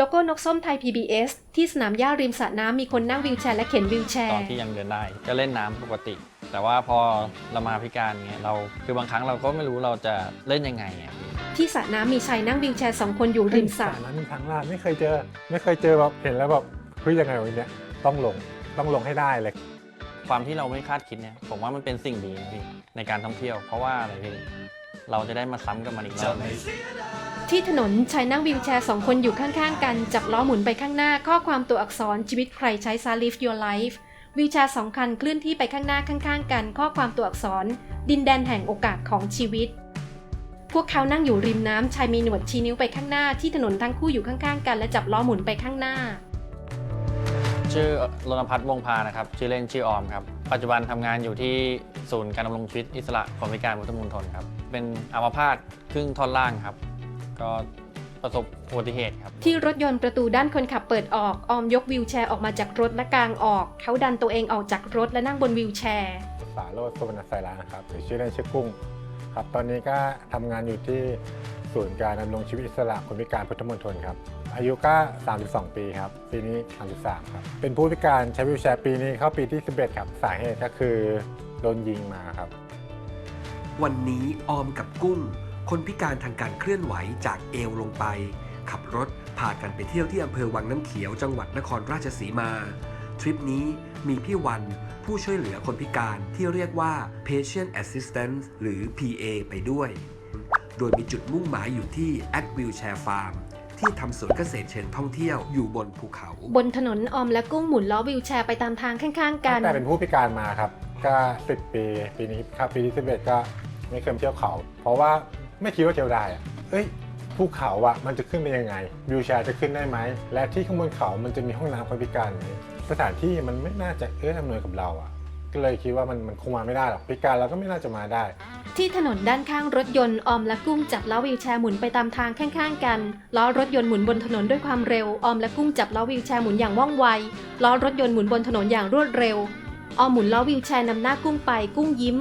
โลโก้นกส้มไทย PBS ที่สนามหญ้าริมสระน้ำมีคนนั่งวีลแชร์และเข็นวีลแชตอนร์ ที่ยังเดินได้ก็เล่นน้ำปกติ แต่ว่าพอเรามาพิการเงี้ยเราคือบางครั้งเราก็ไม่รู้เราจะเล่นยังไงอะพี่ที่สระน้ำมีชายนั่งวีลแชร์สองคนอยู่ริมสระนั้นมีทางลาดไม่เคยเจอ ไม่เคยเจอแบบเห็นแล้วแบบเฮ้ยยังไงวะเนี่ยต้องลงต้องลงให้ได้เลย ความที่เราไม่คาดคิดเนี่ยผมว่ามันเป็นสิ่งดีนะพี่ในการท่องเที่ยว เพราะว่าอะไรพี่ เราจะได้มาซ้ำกับมันอีกรอบหนึ่ง ที่ถนนชายนั่งวีลแชร์สองคนอยู่ข้างๆ กัน จับล้อหมุนไปข้างหน้า ข้อความตัวอักษรชีวิตใครใช้ซา live your life วีลแชร์สองคันเคลื่อนที่ไปข้างหน้าข้างๆ กัน ข้อความตัวอักษร ดินแดนแห่งโอกาสของชีวิต พวกเขานั่งอยู่ริมน้ำชายมีหนวดชี้นิ้วไปข้างหน้าที่ถนนทั้งคู่อยู่ข้างๆ กัน และจับล้อหมุนไปข้างหน้า ชื่อรณพัฒน์วงศ์พานะครับ ชื่อเล่นชื่อออมครับ ปัจจุบันทำงานอยู่ที่ศูนย์การดำรงชีวิตอิสระคนพิการพุทธมณฑลครับ เป็นอัมพาตครึ่งท่อนล่างครับ ก็ประสบอุบัติเหตุครับ ที่รถยนต์ประตูด้านคนขับเปิดออก ออมยกวีลแชร์ออกมาจากรถและกางออก เขาดันตัวเองออกจากรถและนั่งบนวีลแชร์ สาโรจน์สุวรรณไสรานะครับหรือชื่อเล่นชื่อกุ้งครับ ตอนนี้ก็ทำงานอยู่ที่ศูนย์การดำรงชีวิตอิสระคนพิการพุทธมณฑลครับ อายุก็ 32 ปีครับ ปีนี้ 33 ครับ เป็นผู้พิการใช้วิวแชร์ปีนี้เข้าปีที่ 11 ครับ สาเหตุก็คือโดนยิงมาครับ วันนี้ออมกับกุ้ง คนพิการทางการเคลื่อนไหวจากเอวลงไป ขับรถพากันไปเที่ยวที่อำเภอวังน้ำเขียวจังหวัดนครราชสีมา ทริปนี้มีพี่วันผู้ช่วยเหลือคนพิการที่เรียกว่า Patient Assistance หรือ PA ไปด้วย โดยมีจุดมุ่งหมายอยู่ที่ a t Wheelchair Farm ที่ทำสวนเกษตรเชิงท่องเที่ยวอยู่บนภูเขา บนถนนออมและกุ้งหมุนล้อวีลแชร์ไปตามทางข้างๆ กัตั้น งแต่เป็นผู้พิการมาครับ ก็ 10 ปี ปีนี้ครับปีที่11ก็ ไม่เคยเที่ยวเขา เพราะว่าไม่คิดว่าเที่ยวได้อะเอ้ยภูเขาอะมันจะขึ้นไปยังไงวิวแชร์จะขึ้นได้ไหม และที่ข้างบนเขามันจะมีห้องน้ำคนพิการสถานที่มันไม่น่าจะเอื้ออำนวยกับเราอะก็เลยคิดว่ามันมันคงมาไม่ได้หรอกพิการเราก็ไม่น่าจะมาได้ ที่ถนนด้านข้างรถยนต์ออมและกุ้งจับล้อวีลแชร์หมุนไปตามทางข้างๆกันล้อรถยนต์หมุนบนถนนด้วยความเร็วออมและกุ้งจับล้อวีลแชร์หมุนอย่างว่องไวล้อรถยนต์หมุนบนถนนอย่างรวดเร็วออมหมุนล้อวีลแชร์นำหน้ากุ้งไปกุ้งยิ้ม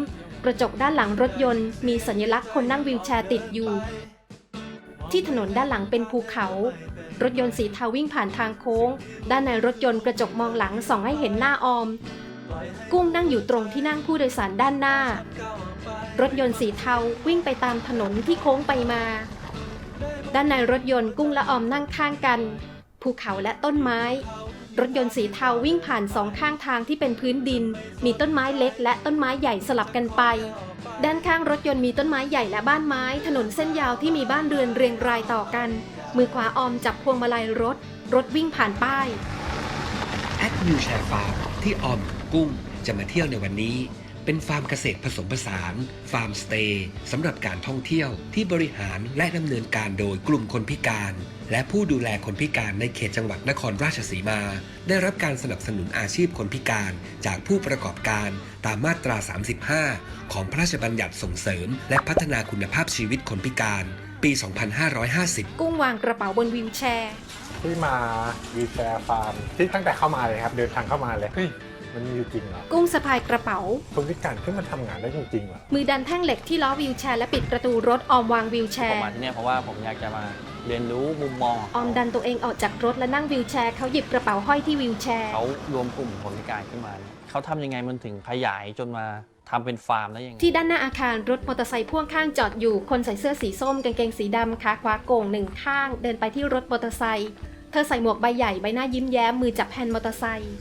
ระจกด้านหลังรถยนต์ มีสัญลักษณ์คนนั่งวีลแชร์ติดอยู่ ที่ถนนด้านหลังเป็นภูเขา รถยนต์สีเทาวิ่งผ่านทางโค้ง ด้านในรถยนต์กระจกมองหลังส่องให้เห็นหน้าออม กุ้งนั่งอยู่ตรงที่นั่งผู้โดยสารด้านหน้า รถยนต์สีเทาวิ่งไปตามถนนที่โค้งไปมา ด้านในรถยนต์กุ้งและออมนั่งข้างกัน ภูเขาและต้นไม้ รถยนต์สีเทาวิ่งผ่านสองข้างทางที่เป็นพื้นดิน มีต้นไม้เล็กและต้นไม้ใหญ่สลับกันไป ด้านข้างรถยนต์มีต้นไม้ใหญ่และบ้านไม้ ถนนเส้นยาวที่มีบ้านเรือนเรียงรายต่อกัน มือขวาออมจับพวงมาลัยรถ รถวิ่งผ่านป้าย แอดมิวแชร์ฟาร์ที่ออมกุ้งจะมาเที่ยวในวันนี้ เป็นฟาร์มเกษตรผสมผสาน ฟาร์มสเตย์สำหรับการท่องเที่ยวที่บริหารและดำเนินการโดยกลุ่มคนพิการ และผู้ดูแลคนพิการในเขตจังหวัดนครราชสีมา ได้รับการสนับสนุนอาชีพคนพิการจากผู้ประกอบการตามมาตรา 35 ของพระราชบัญญัติส่งเสริม และพัฒนาคุณภาพชีวิตคนพิการ ปี 2550 กุ้งวางกระเป๋าบนวีลแชร์ ที่มาวิวแชร์ฟาร์มที่ตั้งแต่เข้ามาเลยครับ เดินทางเข้ามาเลยเฮ้ย มันมีอยู่จริงเหรอ กุ้งสะพายกระเป๋า คนพิการขึ้นมาทำงานได้จริงๆเหรอ มือดันแท่งเหล็กที่ล้อวีลแชร์และปิดประตูรถออมวางวีลแชผมร์ มาที่เนี่ยเพราะว่าผมอยากจะมาเรียนรู้มุมมองของออมดันตัวเองออกจากรถและนั่งวีลแชร์เขาหยิบกระเป๋าห้อยที่วีลแชร์ เขารวมกลุ่มคนพิการขึ้นมาเนี่ยเขาทำยังไงมันถึงขยายจนมาทำเป็นฟาร์มได้ยังไง ที่ด้านหน้าอาคารรถมอเตอร์ไซค์พ่วงข้างจอดอยู่ คนใส่เสื้อสีส้มกางเกงสีดำขาขวาโก่งหนึ่งข้าง เดินไปที่รถมอเตอร์ไซค์ เธอใส่หมวกใบใหญ่ใบหน้ายิ้มแย้มมือจับแฮนด์มอเตอร์ไซค์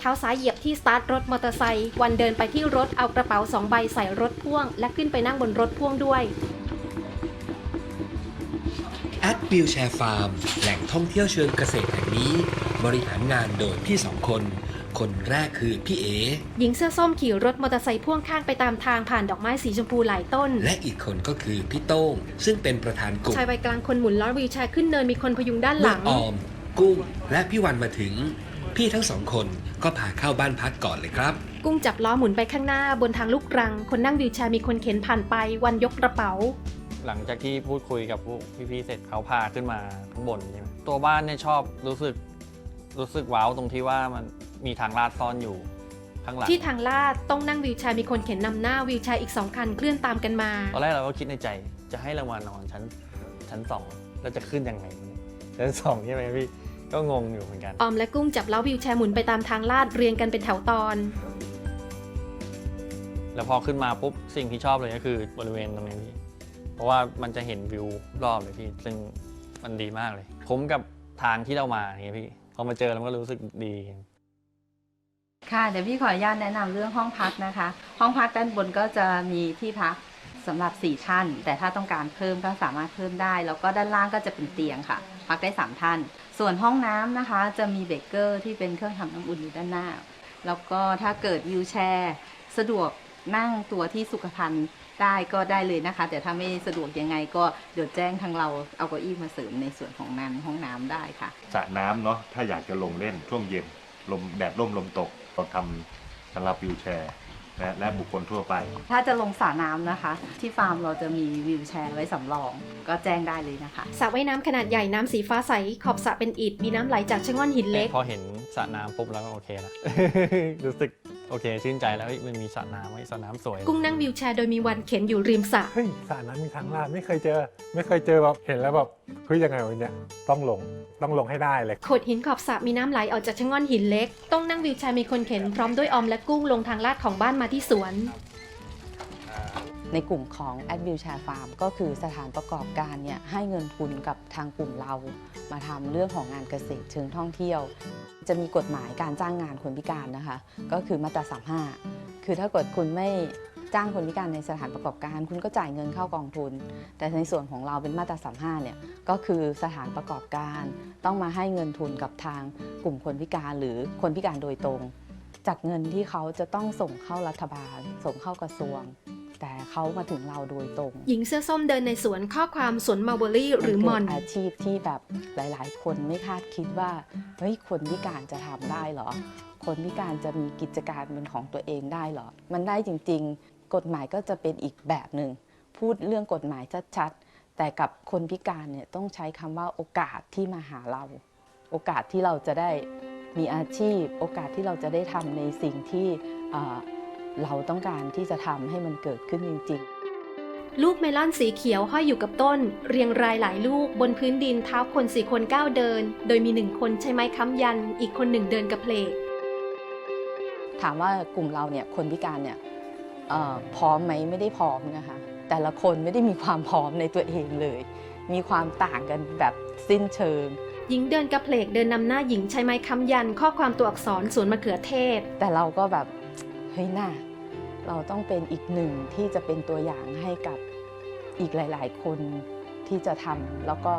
เท้าซ้ายเหยียบที่สตาร์ทรถมอเตอร์ไซค์วันเดินไปที่รถเอากระเป๋าสองใบใส่รถพ่วง และขึ้นไปนั่งบนรถพ่วงด้วย a t Wheelchair Farm แหล่งท่องเที่ยวเชิงเกษตรแห่งนี้ บริหารงานโดยพี่สองคน คนแรกคือพี่เอหญิงเสื้อส้มขี่รถมอเตอร์ไซค์พ่วงข้างไปตามทางผ่านดอกไม้สีชมพูหลายต้น และอีกคนก็คือพี่โต้ง ซึ่งเป็นประธานกลุ่มชายวัยกลางคนหมุนล้อวีลแชร์ขึ้นเนินมีคนพยุงด้านหเมื่ลัองออม กุ้งและพี่วันมาถึง พี่ทั้งสองคนก็พาเข้าบ้านพักก่อนเลยครับ กุ้งจับล้อหมุนไปข้างหน้าบนทางลูกรัง คนนั่งวีลแชร์มีคนเข็นผ่านไปวันยกกระเป๋า หลังจากที่พูดคุยกับพวกพี่ๆเสร็จเขาพาขึ้นมาข้างบนใช่ไหมตัวบ้านเนี่ยชอบรู้สึกรู้สึกว้าวตรงที่ว่ามันมีทางลาดซ่อนอยู่ข้างหลังที่ทางลาดต้องนั่งวีลแชร์มีคนเข็นนำหน้าวีลแชร์อีกสองคันเคลื่อนตามกันมาตอนแรกเราก็คิดในใจจะให้เรามานอนชั้นชั้นสองแล้วจะขึ้นยังไงเนี่ยชั้นสองใช่ไหมพี่ ก็งงอยู่เหมือนกัน ออมและกุ้งจับเล้าวิวแชร์หมุนไปตามทางลาดเรียงกันเป็นแถวตอน แล้วพอขึ้นมาปุ๊บสิ่งที่ชอบเลยก็คือบริเวณตรงนี้พี่เพราะว่ามันจะเห็นวิวรอบเลยพี่ซึ่งมันดีมากเลยคุ้มกับทางที่เรามาอย่างเงี้ยพี่พอมาเจอแล้วมันก็รู้สึกดี ค่ะเดี๋ยวพี่ขออนุญาตแนะนำเรื่องห้องพักนะคะ ห้องพักด้านบนก็จะมีที่พักสำหรับ 4 ท่าน แต่ถ้าต้องการเพิ่มก็สามารถเพิ่มได้ แล้วก็ด้านล่างก็จะเป็นเตียงค่ะ พักได้ 3 ท่าน ส่วนห้องน้ำนะคะจะมีเบเกอร์ที่เป็นเครื่องทำน้ำอุ่นอยู่ด้านหน้า แล้วก็ถ้าเกิดวิวแชร์ สะดวกนั่งตัวที่สุขภัณฑ์ได้ก็ได้เลยนะคะ แต่ถ้าไม่สะดวกยังไงก็เดี๋ยวแจ้งทางเราเอาเก้าอี้มาเสริมในส่วนของนั้นห้องน้ำได้ค่ะ สระน้ำเนาะถ้าอยากจะลงเล่นช่วงเย็นลมแดดร่มลมตกเราทำสำหรับวิวแชร์ และและบุคคลทั่วไป ถ้าจะลงสระน้ำนะคะ ที่ฟาร์มเราจะมีวิวแชร์ไว้สำรอง ก็แจ้งได้เลยนะคะ สระว่ายน้ำขนาดใหญ่น้ำสีฟ้าใส ขอบสระเป็นอิฐ มีน้ำไหลจากชะง่อนหินเล็ก พอเห็นสระน้ำปุ๊บแล้วก็โอเคละ รู้สึก โอเค ชื่นใจแล้วเฮ้ยมันมีสระน้ำไว้ยสระน้ำสวย กุ้งนั่งวิวแชร์โดยมีวันเข็นอยู่ริมสระเฮ้ยสระน้ำมีทางลาดไม่เคยเจอ ไม่เคยเจอแบบเห็นแล้วแบบเฮ้ยยังไงวะเนี่ยต้องลงต้องลงให้ได้เลย โขดหินขอบสระมีน้ำไหลออกจากชะง่อนหินเล็ก ต้องนั่งวิวแชร์มีคนเข็นพร้อมด้วยออมและกุ้งลงทางลาดของบ้านมาที่สวน ในกลุ่มของ a d v i l s h a r e Farm ก็คือสถานประกอบการเนี่ยให้เงินทุนกับทางกลุ่มเรา มาทำเรื่องของงานเกษตรเชิงท่องเที่ยว จะมีกฎหมายการจ้างงานคนพิการนะคะ ก็คือมาตรา35 คือถ้าเกิดคุณไม่จ้างคนพิการในสถานประกอบการ คุณก็จ่ายเงินเข้ากองทุน แต่ในส่วนของเราเป็นมาตรา35เนี่ยก็คือสถานประกอบการ ต้องมาให้เงินทุนกับทางกลุ่มคนพิการหรือคนพิการโดยตรง จากเงินที่เขาจะต้องส่งเข้ารัฐบาล ส่งเข้ากระทรวง แต่เขามาถึงเราโดยตรง หญิงเสื้อส้มเดินในสวนข้อความสวนมัลเบอรี่หรือมอนเกิดอาชีพที่แบบหลาย ๆ คนไม่คาดคิดว่าเฮ้ยคนพิการจะทำได้เหรอ คนพิการจะมีกิจการเป็นของตัวเองได้เหรอ มันได้จริง ๆ กฎหมายก็จะเป็นอีกแบบหนึ่งพูดเรื่องกฎหมายชัดๆแต่กับคนพิการเนี่ยต้องใช้คำว่าโอกาสที่มาหาเรา โอกาสที่เราจะได้มีอาชีพ โอกาสที่เราจะได้ทำในสิ่งที่ เอ่อเราต้องการที่จะทำให้มันเกิดขึ้นจริง ๆลูกเมลอนสีเขียวห้อยอยู่กับต้น เรียงรายหลายลูกบนพื้นดินเท้าคนสี่คนก้าวเดิน โดยมีหนึ่งคนใช้ไม้ค้ำยัน อีกคนหนึ่งเดินกระเพลก ถามว่ากลุ่มเราเนี่ยคนพิการเนี่ยเอ่อพร้อมไหมไม่ได้พร้อมนะคะ แต่ละคนไม่ได้มีความพร้อมในตัวเองเลย มีความต่างกันแบบสิ้นเชิง หญิงเดินกระเพลกเดินนำหน้าหญิงใช้ไม้ค้ำยันข้อความตัวอักษรสวนมะเขือเทศ แต่เราก็แบบ เฮ้ยน่าเราต้องเป็นอีกหนึ่งที่จะเป็นตัวอย่างให้กับอีกหลาย ๆ คนที่จะทำแล้วก็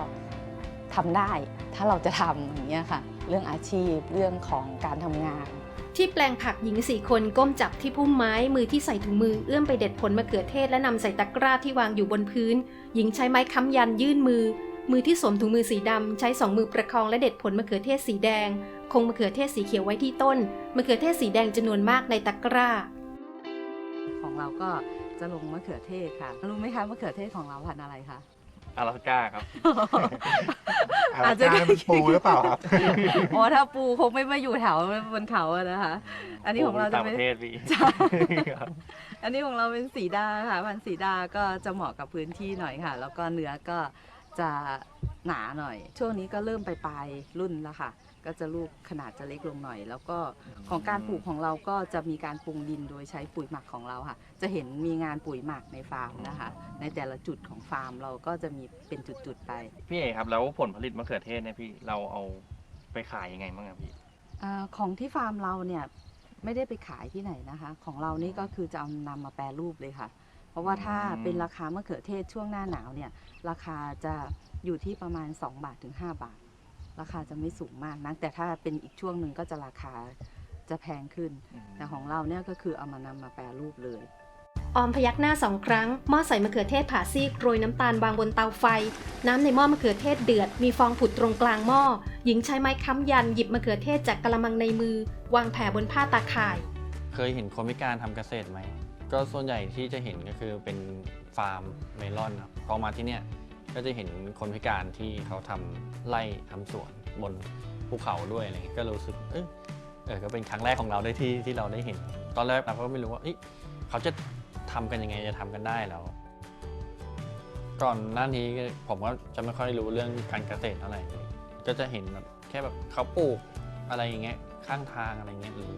ทำได้ ถ้าเราจะทำอย่างเงี้ยค่ะ เรื่องอาชีพเรื่องของการทำงานที่แปลงผักหญิงสี่คนก้มจับที่พุ่มไม้มือที่ใส่ถุงมือเอื้อมไปเด็ดผลมะเขือเทศและนำใส่ตะกร้าที่วางอยู่บนพื้น หญิงใช้ไม้ค้ำยันยื่นมือ มือที่สวมถุงมือสีดำใช้สองมือประคองและเด็ดผลมะเขือเทศสีแดง คงมะเขือเทศสีเขียวไว้ที่ต้นมะเขือเทศสีแดงจำนวนมากในตะกร้า ของเราก็จะลงมะเขือเทศค่ะ รู้ไหมคะมะเขือเทศของเราพันธุ์อะไรคะ อาราสก้าครับ อาจจะ เป็นปูหรือเปล่าครับโอ้ถ้าปูคงไม่มาอยู่แถวบนเขาอะนะคะ อันนี้ของเราจะต่างปเป็น ระเทศพี่ใช่อันนี้ของเราเป็นสีดาค่ะพันธุ์สีดาก็จะเหมาะกับพื้นที่หน่อยค่ะ แล้วก็เนื้อก็ จะหนาหน่อย ช่วงนี้ก็เริ่มไปปลายรุ่นแล้วค่ะ ก็จะลูกขนาดจะเล็กลงหน่อย แล้วก็ของการปลูกของเราก็จะมีการปรุงดินโดยใช้ปุ๋ยหมักของเราค่ะ จะเห็นมีงานปุ๋ยหมักในฟาร์มนะคะ ในแต่ละจุดของฟาร์มเราก็จะมีเป็นจุดๆไป พี่เอกครับแล้วผลผลิตมะเขือเทศเนี่ยพี่เราเอาไปขายยังไงบ้างครับพี่อาของที่ฟาร์มเราเนี่ยไม่ได้ไปขายที่ไหนนะคะ ของเรานี่ก็คือจะเอานำมาแปรรูปเลยค่ะ เพราะว่าถ้าอืมเป็นราคามะเขือเทศช่วงหน้าหนาวเนี่ยราคาจะอยู่ที่ประมาณ 2 บาทถึง 5 บาท ราคาจะไม่สูงมากนะแต่ถ้าเป็นอีกช่วงหนึ่งก็จะราคาจะแพงขึ้น แต่ของเราเนี่ยก็คือเอามานำมาแปรรูปเลยออมพยักหน้าสองครั้ง หม้อใส่มะเขือเทศผ่าซีกโรยน้ำตาลวางบนเตาไฟ น้ำในหม้อมะเขือเทศเดือด มีฟองผุดตรงกลางหม้อ หญิงใช้ไม้ค้ำยันหยิบมะเขือเทศจากกระมังในมือ วางแผ่บนผ้าตาข่าย เคยเห็นคนพิการทำเกษตรไหม ก็ส่วนใหญ่ที่จะเห็นก็คือเป็นฟาร์มเมลอนครับพอมาที่เนี่ยก็จะเห็นคนพิการที่เขาทำไร่ทำสวนบนภูเขาด้วยอะไรเงี้ยก็รู้สึกเออเออก็เป็นครั้งแรกของเราได้ที่ที่เราได้เห็น ตอนแรกเราก็ไม่รู้ว่าเอ้ยเขาจะทำกันยังไงจะทำกันได้แล้ว ก่อนหน้านี้ผมก็จะไม่ค่อยรู้เรื่องการเกษตรเท่าไหร่ก็จะเห็นแบบแค่แบบเขาปลูกอะไรอย่างเงี้ยข้างทางอะไรเงี้ยหรือ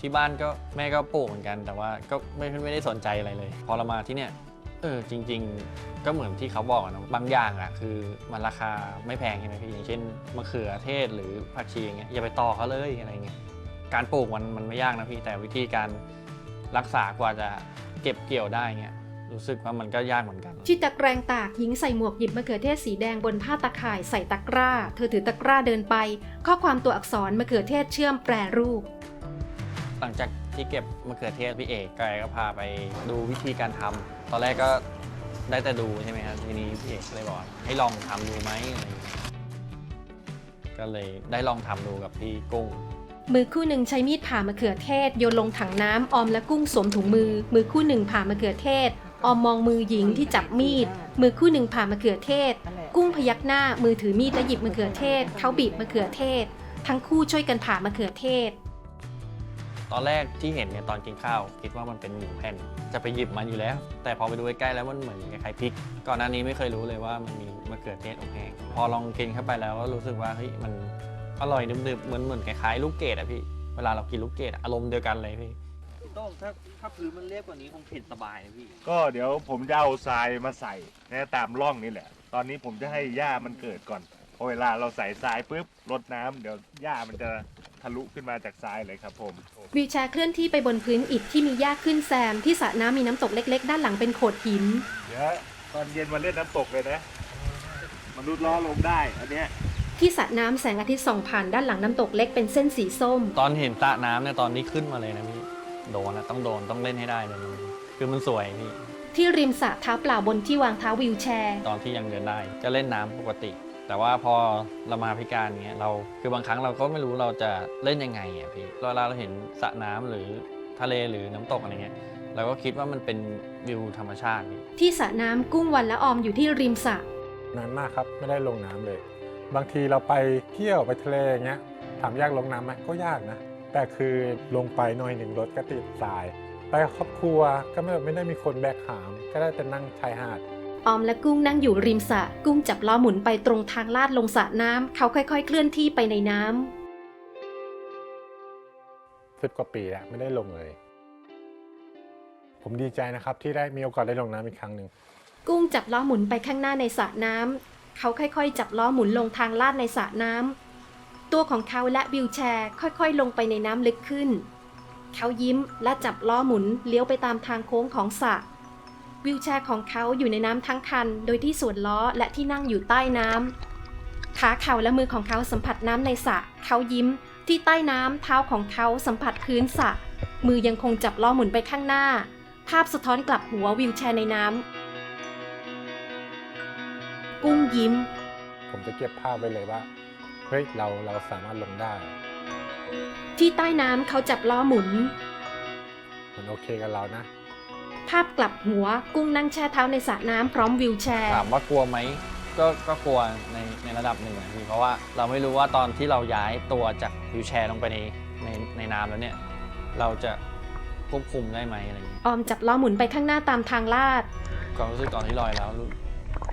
ที่บ้านก็แม่ก็ปลูกเหมือนกัน แต่ว่าก็ไม่ไม่ได้สนใจอะไรเลย พอเรามาที่เนี่ยเออจริง ๆ ก็เหมือนที่เขาบอกนะบางอย่างอะคือมันราคาไม่แพงใช่ไหมพี่อย่างเช่นมะเขือเทศหรือผักชีอย่างเงี้ยอย่าไปต่อเขาเลยอะไรเงี้ยการปลูกมันมันไม่ยากนะพี่แต่วิธีการรักษากว่าจะเก็บเกี่ยวได้เงี้ยรู้สึกว่ามันก็ยากเหมือนกันที่ตะแกรงตากหญิงใส่หมวกหยิบมะเขือเทศสีแดงบนผ้าตะข่ายใส่ตะกร้า เธอถือตะกร้าเดินไป ข้อความตัวอักษรมะเขือเทศเชื่อมแปรรูป หลังจากที่เก็บมะเขือเทศพี่เอกแกก็พาไปดูวิธีการทำตอนแรกก็ได้แต่ดูใช่ไหมครับทีนี้พี่เอกก็เลยบอกว่าให้ลองทำดูไหมอะไรอย่างเงี้ยก็เลยได้ลองทำดูกับพี่กุ้ง มือคู่หนึ่งใช้มีดผ่ามะเขือเทศโยนลงถังน้ำออมและกุ้งสวมถุงมือ มือคู่หนึ่งผ่ามะเขือเทศ ออมมองมือหญิงที่จับมีด มือคู่หนึ่งผ่ามะเขือเทศ กุ้งพยักหน้ามือถือมีดและหยิบมะเขือเทศเขาบีบมะเขือเทศ ทั้งคู่ช่วยกันผ่ามะเขือเทศ ตอนแรกที่เห็นเนี่ยตอนกินข้าว คิดว่ามันเป็นหมูแผ่น จะไปหยิบมันอยู่แล้ว แต่พอไปดูใกล้ๆแล้วมันเหมือนคล้ายๆพริก ก่อนหน้านี้ไม่เคยรู้เลยว่ามันมีมะเขือเทศอบแห้งพอลองกินเข้าไปแล้วก็รู้สึกว่าเฮ้ยมันอร่อยนึบๆเหมือนเหมือนคล้ายๆลูกเกดอะพี่เวลาเรากินลูกเกดอะอารมณ์เดียวกันเลยพี่พี่โต้งถ้าถ้าพื้นมันเรียบกว่านี้คงเห็นสบายนะพี่ ก็เดี๋ยวผมจะเอาทรายมาใส่นะตามร่องนี่แหละ ตอนนี้ผมจะให้หญ้ามันเกิดก่อนพอเวลาเราใส่ทรายปุ๊บรดน้ำเดี๋ยวหญ้ามันจะ ทะลุขึ้นมาจากทรายเลยครับผมวิวแชร์เคลื่อนที่ไปบนพื้นอิฐที่มีหญ้าขึ้นแซม ที่สระน้ำมีน้ำตกเล็ก ๆ ด้านหลังเป็นโขดหิน เดี๋ยวตอนเย็นมาเล่นน้ำตกเลยนะมนุษย์ล้อลงได้อันเนี้ยที่สระน้ำแสงอาทิตย์ส่องผ่านด้านหลังน้ำตกเล็กเป็นเส้นสีส้ม ตอนเห็นสระน้ำเนี่ยตอนนี้ขึ้นมาเลยนะพี่โดนนะต้องโดนต้องเล่นให้ได้เลยคือมันสวยพี่ที่ริมสระเท้าเปล่าบนที่วางเท้าวิวแชร์ ตอนที่ยังเดินได้จะเล่นน้ำปกติ แต่ว่าพอเรามาพิการเงี้ยเราคือบางครั้งเราก็ไม่รู้เราจะเล่นยังไงอะพี่เวลาเราเห็นสระน้ำหรือทะเลหรือน้ำตกอะไรเงี้ยเราก็คิดว่ามันเป็นวิวธรรมชาติพี่ที่สระน้ำกุ้งวันและออมอยู่ที่ริมสระนานมากครับไม่ได้ลงน้ำเลย บางทีเราไปเที่ยวไปทะเลอย่างเงี้ยถามยากลงน้ำไหมก็ยากนะ แต่คือลงไปหน่อยหนึ่งรถก็ติดทราย ไปกับครอบครัวก็ไม่ไม่ได้มีคนแบกหาม ก็ได้แต่นั่งชายหาด ออมและกุ้งนั่งอยู่ริมสระกุ้งจับล้อหมุนไปตรงทางลาดลงสระน้ำเขาค่อยๆ เคลื่อนที่ไปในน้ำสิบกว่าปีแล้วไม่ได้ลงเลย ผมดีใจนะครับที่ได้มีโอกาสได้ลงน้ำอีกครั้งหนึ่งกุ้งจับล้อหมุนไปข้างหน้าในสระน้ำเขาค่อยๆ จับล้อหมุนลงทางลาดในสระน้ำตัวของเขาและวิวแชร์ค่อยๆ ลงไปในน้ำลึกขึ้น เขายิ้มและจับล้อหมุนเลี้ยวไปตามทางโค้งของสระ วิวแชร์ของเขาอยู่ในน้ำทั้งคัน โดยที่ส่วนล้อและที่นั่งอยู่ใต้น้ำขาเข่าและมือของเขาสัมผัสน้ำในสระเขายิ้ม ที่ใต้น้ำเท้าของเขาสัมผัสพื้นสระมือยังคงจับล้อหมุนไปข้างหน้า ภาพสะท้อนกลับหัววิวแชร์ในน้ำกุ้งยิ้ม ผมจะเก็บภาพไว้เลยว่าเฮ้ยเราเราสามารถลงได้ ที่ใต้น้ำเขาจับล้อหมุน มันโอเคกับเรานะ ภาพกลับหัว กุ้งนั่งแช่เท้าในสระน้ำพร้อมวิวแชร์ ถามว่ากลัวไหมก็ก็กลัวในในระดับหนึ่งนะพี่เพราะว่าเราไม่รู้ว่าตอนที่เราย้ายตัวจากวิวแชร์ลงไปในในในน้ำแล้วเนี่ย เราจะควบคุมได้ไหมอะไรอย่างเงี้ยออมจับล้อหมุนไปข้างหน้าตามทางลาด ความรู้สึกตอนที่ลอยแล้วรู้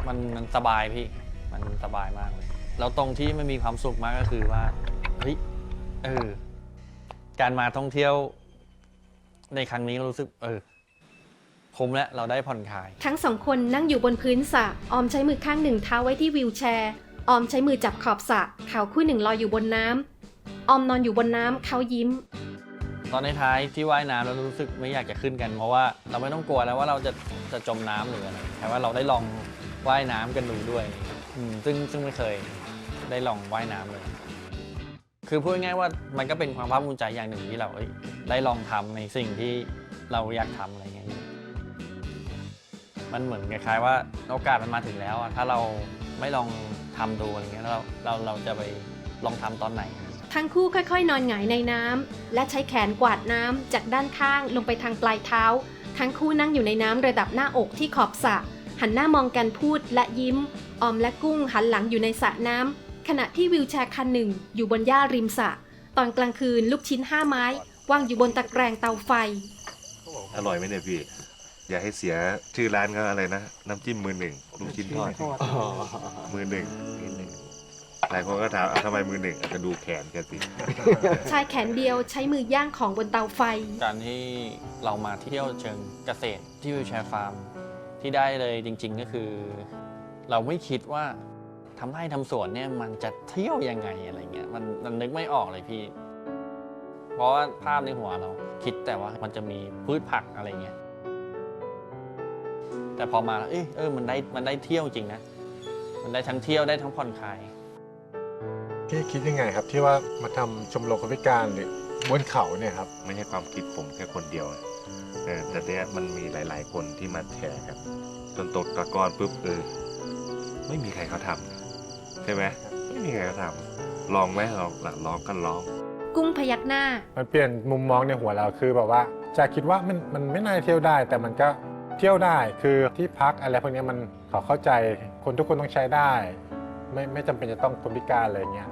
มันมันสบายพี่มันสบายมากเลย แล้วตรงที่มันมีความสุขมากก็คือว่าเฮ้ยเออการมาท่องเที่ยว ในครั้งนี้รู้สึก เออ คุ้มแล้วเราได้ผ่อนคลาย ทั้งสองคนนั่งอยู่บนพื้นสระออมใช้มือข้างหนึ่งเท้าไว้ที่วิวแชร์ ออมใช้มือจับขอบสระเขาคู่หนึ่งลอยอยู่บนน้ำออมนอนอยู่บนน้ำเขายิ้ม ตอนในท้ายที่ว่ายน้ำเรารู้สึกไม่อยากจะขึ้นกัน เพราะว่าเราไม่ต้องกลัวแล้วว่าเราจะจะจมน้ำหรืออะไรแต่ว่าเราได้ลองว่ายน้ำกันดูด้วยอืมซึ่งซึ่งไม่เคยได้ลองว่ายน้ำเลย คือพูดง่ายๆว่ามันก็เป็นความภาคภูมิใจอย่างหนึ่งที่เราเอ้ยได้ลองทำในสิ่งที่เราอยากทำอะไรเงี้ย มันเหมือนคล้ายๆว่าโอกาสมันมาถึงแล้วอะถ้าเราไม่ลองทำดูอะไรเงี้ยแล้วเราเราเราจะไปลองทำตอนไหน ทั้งคู่ค่อยๆ นอนหงายในน้ำและใช้แขนกวาดน้ำจากด้านข้างลงไปทางปลายเท้า ทั้งคู่นั่งอยู่ในน้ำระดับหน้าอกที่ขอบสระหันหน้ามองกันพูดและยิ้ม ออมและกุ้งหันหลังอยู่ในสระน้ำขณะที่วิวแชร์คันหนึ่ง อยู่บนหญ้าริมสระตอนกลางคืนลูกชิ้นห้าไม้วางอยู่บนตะแกรงเตาไฟ อร่อยไหมเนี่ยพี่ อย่าให้เสียชื่อร้านก็อะไรนะ น้ำจิ้มมือหนึ่งลูกชิ้นทอดมือหนึ่งมือหนึ่งหลายคนก็ถามอะทำไมมือหนึ่งอาจจะดูแขนแกสิชายแขนเดียวใช้มือย่างของบนเตาไฟ การที่เรามาเที่ยวเชิงเกษตรที่วิวแชร์ฟาร์ม ที่ได้เลยจริง ๆ ก็คือ เราไม่คิดว่าทำไร่ทำสวนเนี่ยมันจะเที่ยวยังไงอะไรเงี้ยมันมันนึกไม่ออกเลยพี่ เพราะว่าภาพในหัวเราคิดแต่ว่ามันจะมีพืชผักอะไรเงี้ย แต่พอมาแล้วเอยเออมันได้มันได้เที่ยวจริงนะ มันได้ทั้งเที่ยวได้ทั้งผ่อนคลายพี่คิดยังไงครับ ที่ว่ามาทำชมรมคนพิการหรือบนเขาเนี่ยครับไม่ใช่ความคิดผมแค่คนเดียวนะเออแต่เนี้ยมันมีหลาย ๆ คนที่มาแชร์กันจนตกตะกอนปุ๊บเออไม่มีใครเขาทำใช่ไหมไม่มีใครเขาทำลองไหมลองละลองกันลอง กุ้งพยักหน้า มันเปลี่ยนมุมมองในหัวเราคือแบบว่าจะคิดว่ามันมันไม่น่าเที่ยวได้ แต่มันก็ เที่ยวได้คือที่พักอะไรพวกนี้มันขาเข้าใจคนทุกคนต้องใช้ได้ ไม่ไม่จำเป็นจะต้องคนพิการอะไรเงี้ย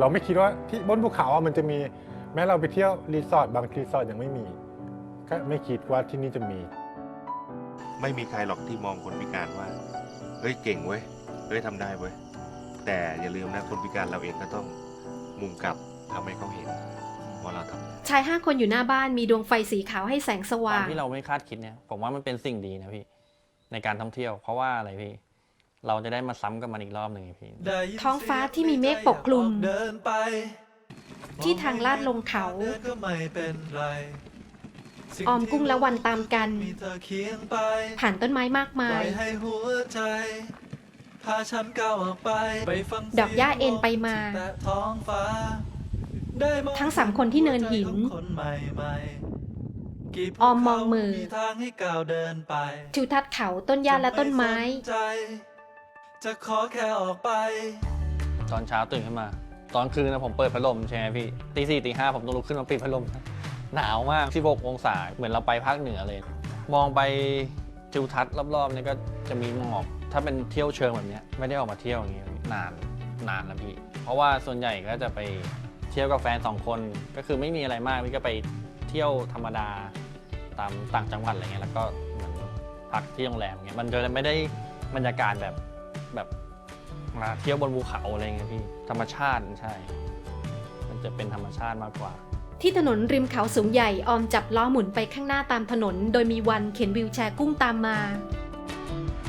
เราไม่คิดว่าที่บนภูเขาอะมันจะมี แม้เราไปเที่ยวรีสอร์ทบางรีสอร์ทยังไม่มีก็ไม่คิดว่าที่นี่จะมี ไม่มีใครหรอกที่มองคนพิการว่าเฮ้ยเก่งเว้ยเฮ้ยทำได้เว้ยแต่อย่าลืมนะคนพิการเราเองก็ต้องมุมกลับทำให้เขาเห็น ว่าเราทำชายห้าคนอยู่หน้าบ้านมีดวงไฟสีขาวให้แสงสควาว่ามง ที่เราไม่คาดคิดเนี่ยผมว่ามันเป็นสิ่งดีนะพี่ในการท่องเที่ยว เพราะว่าอะไรพี่ เราจะได้มาซ้ำกับมันอีกรอบหนึ่งไงพี่ท้องฟ้าที่มีเมฆปกคลุม เดินไปที่ทางลาดลงเขาเดินก็ไม่เป็นไรออมกุ้งและวันตามกัน มีเธอเคียงไป ผ่านต้นไม้มากปมาล่อย ยให้หัวใจพาฉันก้าวออกไป ไปฟังดอกหญ้าเอ็นไปมาที่แตะท้องฟ้าได้มอง ทั้งสามคนที่เนินหินใจของคนใหม่ๆกี่ภูออมมองมือเขาทางให้ก้าวเดินไปทิวทัศน์เขาต้นหญ้าและต้นไม้จะสนใจจะขอแค่ออกไป ตอนเช้าตื่นขึ้นมา ตอนคืนนะผมเปิดพัดลมใช่ไหมพี่ตีสี่ตีห้าผมต้องลุกขึ้นมาปิดพัดลม หนาวมาก16องศาเหมือนเราไปภาคเหนือเลย มองไปทิวทัศน์รอบๆนี่ก็จะมีหมอกถ้าเป็นเที่ยวเชิงแบบเนี้ยไม่ได้ออกมาเที่ยวอย่างเงี้ยนานนานแล้วพี่ เพราะว่าส่วนใหญ่ก็จะไป เที่ยวกับแฟนสองคนก็คือไม่มีอะไรมากพี่ก็ไปเที่ยวธรรมดาตามต่างจังหวัดอะไรเงี้ยแล้วก็เหมือนพักที่โรงแรมเงี้ยมันจะไม่ได้บรรยากาศแบบแบบมาเที่ยวบนภูเขาอะไรเงี้ยพี่ธรรมชาติใช่ มันจะเป็นธรรมชาติมากกว่า ที่ถนนริมเขาสูงใหญ่ออมจับล้อหมุนไปข้างหน้าตามถนน โดยมีวันเข็นวิวแชร์กุ้งตามมา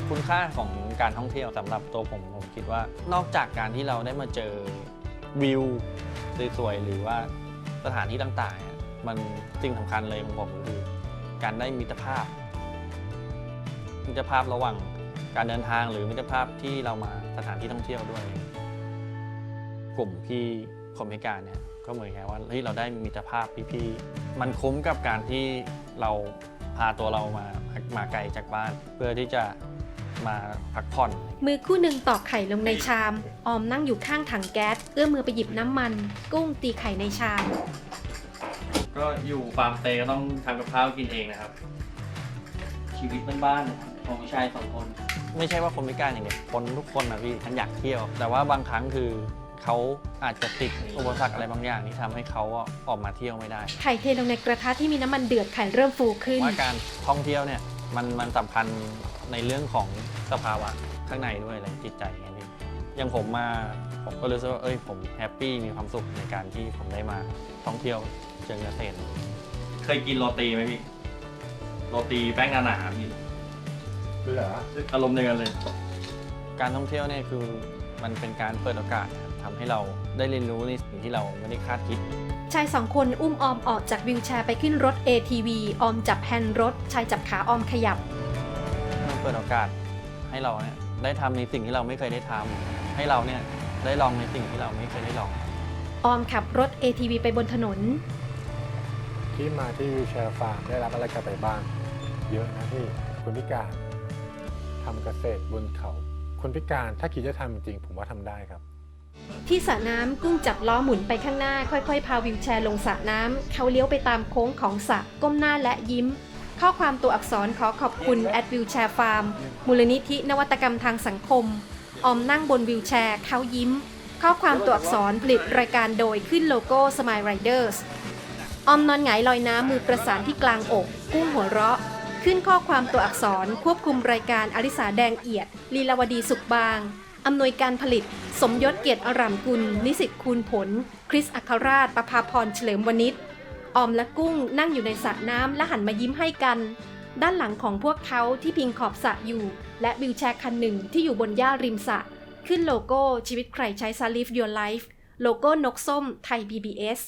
คุณค่าของการท่องเที่ยวสำหรับตัวผมผมคิดว่านอกจากการที่เราได้มาเจอวิว สวยๆหรือว่าสถานที่ต่างๆเนี่ยมันสิ่งสำคัญเลยของผมก็คือการได้มิตรภาพ มิตรภาพระหว่างการเดินทางหรือมิตรภาพที่เรามาสถานที่ท่องเที่ยวด้วย กลุ่มพี่คนพิการเนี่ยก็เหมือนแค่ว่าเฮ้ยเราได้มิตรภาพพี่ๆมันคุ้มกับการที่เราพาตัวเรามามาไกลจากบ้าน เพื่อที่จะ มาพักผ่อน มือคู่หนึ่งตอกไข่ลงในชาม ออมนั่งอยู่ข้างถังแก๊ส เอื้อมมือไปหยิบน้ำมัน กุ้งตีไข่ในชาม ก็อยู่ฟาร์มสเตย์ก็ต้องทำกับข้าวกินเองนะครับ ชีวิตบ้านๆของชายสองคน ไม่ใช่ว่าคนพิการอย่างเดียวคนทุกคนนะพี่ฉันอยากเที่ยว แต่ว่าบางครั้งคือเขาอาจจะติดอุปสรรคอะไรบางอย่างที่ทำให้เขาออกมาเที่ยวไม่ได้ ไข่เทลงในกระทะที่มีน้ำมันเดือดไข่เริ่มฟูขึ้น ว่าการท่องเที่ยวเนี่ยมันมันสำคัญ ในเรื่องของสภาวะข้างในด้วยอะไรจิตใจไงพี่อย่างผมมาผมก็รู้สึกว่าเอ้ยผมแฮปปี้มีความสุขในการที่ผมได้มาท่องเที่ยวเชิงเกษตรเคยกินโรตีไหมพี่โรตีแป้งหนาๆพี่เหรออารมณ์เดียวกันเลย การท่องเที่ยวเนี่ยคือมันเป็นการเปิดโอกาสทำให้เราได้เรียนรู้ในสิ่งที่เราไม่ได้คาดคิด ชายสองคนอุ้มออมออกจากวิวแชร์ไปขึ้นรถ ATV ออมจับแฮนด์รถ ชายจับขาออมขยับมันเปิดโอกาสให้เราเนี่ยได้ทำในสิ่งที่เราไม่เคยได้ทำให้เราเนี่ยได้ลองในสิ่งที่เราไม่เคยได้ลอง ออมขับรถ ATV ไปบนถนน ที่มาที่วิวแชร์ฟาร์มได้รับอะไรกลับไปบ้าง เยอะนะพี่คนพิการทำเกษตรบนเขา คนพิการถ้าคิดจะทำจริงๆผมว่าทำได้ครับ ที่สระน้ำกุ้งจับล้อหมุนไปข้างหน้า ค่อยๆ พาวิวแชร์ลงสระน้ำเขาเลี้ยวไปตามโค้งของสระก้มหน้าและยิ้ม ข้อความตัวอักษรขอขอบคุณแอดวิวแชร์ฟาร์มมูลนิธินวัตกรรมทางสังคม ออมนั่งบนวิวแชร์เขายิ้ม ข้อความตัวอักษรผลิตรายการโดยขึ้นโลโก้ Smile Riders ออมนอนหงายลอยน้ำมือประสานที่กลางอกกุ้งหัวเราะ ขึ้นข้อความตัวอักษรควบคุมรายการอลิสาแดงเอียด ลีลาวดีสุขบางอำนวยการผลิต สมยศเกียรติอรามกุล นิสิตคูณผล คริสอัครราชประภาพรเฉลิมวณิช ออมและกุ้งนั่งอยู่ในสระน้ำและหันมายิ้มให้กัน ด้านหลังของพวกเขาที่พิงขอบสระอยู่ และวิวแชร์คันหนึ่งที่อยู่บนหญ้าริมสระขึ้นโลโก้ชีวิตใครใช้ซาลิฟยูไลฟ์โลโก้นกส้มไทย PBS